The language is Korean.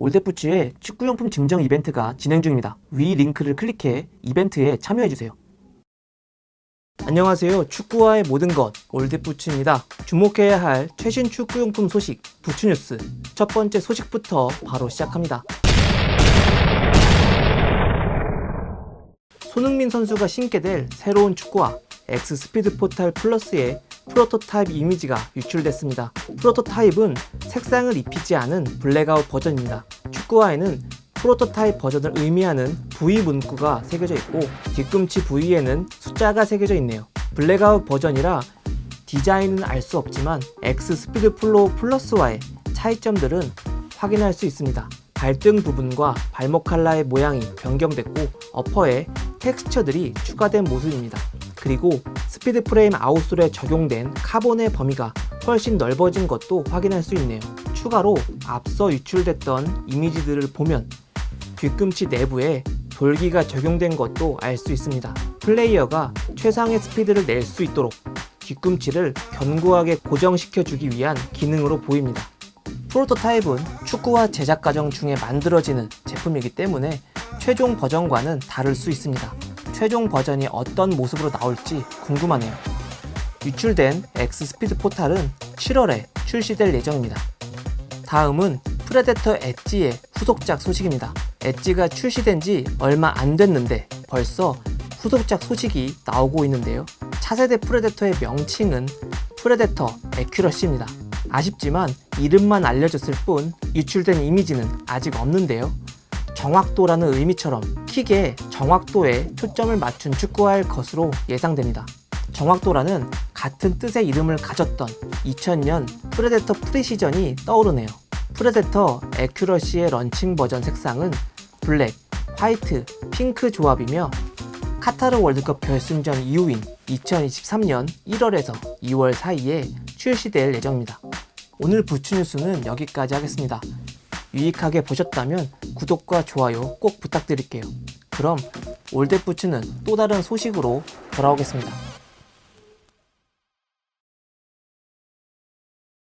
올댓부츠의 축구용품 증정 이벤트가 진행 중입니다. 위 링크를 클릭해 이벤트에 참여해주세요. 안녕하세요. 축구와의 모든 것 올댓부츠입니다. 주목해야 할 최신 축구용품 소식 부츠뉴스 첫 번째 소식부터 바로 시작합니다. 손흥민 선수가 신게 될 새로운 축구화 X 스피드 포탈 플러스의 프로토타입 이미지가 유출됐습니다. 프로토타입은 색상을 입히지 않은 블랙아웃 버전입니다. 축구화에는 프로토타입 버전을 의미하는 V 문구가 새겨져 있고 뒤꿈치 부위에는 숫자가 새겨져 있네요. 블랙아웃 버전이라 디자인은 알 수 없지만 X 스피드 플로우 플러스와의 차이점들은 확인할 수 있습니다. 발등 부분과 발목 칼라의 모양이 변경됐고 어퍼에 텍스처들이 추가된 모습입니다. 그리고 스피드 프레임 아웃솔에 적용된 카본의 범위가 훨씬 넓어진 것도 확인할 수 있네요. 추가로 앞서 유출됐던 이미지들을 보면 뒤꿈치 내부에 돌기가 적용된 것도 알 수 있습니다. 플레이어가 최상의 스피드를 낼 수 있도록 뒤꿈치를 견고하게 고정시켜 주기 위한 기능으로 보입니다. 프로토타입은 축구화 제작 과정 중에 만들어지는 제품이기 때문에 최종 버전과는 다를 수 있습니다. 최종 버전이 어떤 모습으로 나올지 궁금하네요. 유출된 X 스피드 포탈은 7월에 출시될 예정입니다. 다음은 프레데터 엣지의 후속작 소식입니다. 엣지가 출시된 지 얼마 안 됐는데 벌써 후속작 소식이 나오고 있는데요. 차세대 프레데터의 명칭은 프레데터 에큐러시입니다. 아쉽지만 이름만 알려졌을 뿐 유출된 이미지는 아직 없는데요. 정확도라는 의미처럼 킥의 정확도에 초점을 맞춘 축구할 것으로 예상됩니다. 정확도라는 같은 뜻의 이름을 가졌던 2000년 프레데터 프리시전이 떠오르네요. 프레데터 에큐러시의 런칭 버전 색상은 블랙, 화이트, 핑크 조합이며 카타르 월드컵 결승전 이후인 2023년 1월에서 2월 사이에 출시될 예정입니다. 오늘 부츠 뉴스는 여기까지 하겠습니다. 유익하게 보셨다면 구독과 좋아요 꼭 부탁드릴게요. 그럼 올댓부츠는 또 다른 소식으로 돌아오겠습니다.